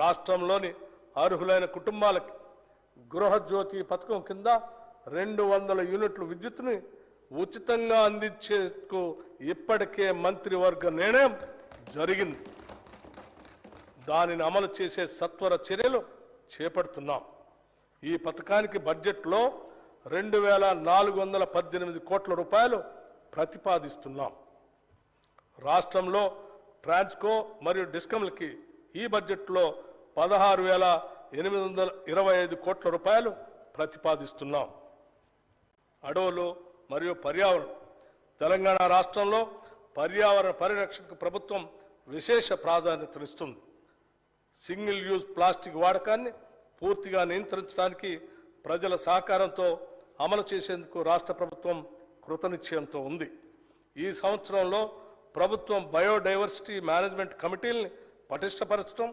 రాష్ట్రంలోని అర్హులైన కుటుంబాలకి గృహజ్యోతి పథకం కింద రెండు వందల యూనిట్లు విద్యుత్ని ఉచితంగా అందించేందుకు ఇప్పటికే మంత్రివర్గ నిర్ణయం జరిగింది. దానిని అమలు చేసే సత్వర చర్యలు చేపడుతున్నాం. ఈ పథకానికి బడ్జెట్లో రెండు వేల నాలుగు వందల పద్దెనిమిది కోట్ల రూపాయలు ప్రతిపాదిస్తున్నాం. రాష్ట్రంలో ట్రాన్స్కో మరియు డిస్కమ్లకి ఈ బడ్జెట్లో పదహారు వేల ఎనిమిది వందల ఇరవై ఐదు కోట్ల రూపాయలు ప్రతిపాదిస్తున్నాం. అడవులు మరియు పర్యావరణం. తెలంగాణ రాష్ట్రంలో పర్యావరణ పరిరక్షణకు ప్రభుత్వం విశేష ప్రాధాన్యతనిస్తుంది. సింగిల్ యూజ్ ప్లాస్టిక్ వాడకాన్ని పూర్తిగా నియంత్రించడానికి ప్రజల సహకారంతో అమలు చేసేందుకు రాష్ట్ర ప్రభుత్వం కృతనిశ్చయంతో ఉంది. ఈ సంవత్సరంలో ప్రభుత్వం బయోడైవర్సిటీ మేనేజ్మెంట్ కమిటీల్ని పటిష్టపరచడం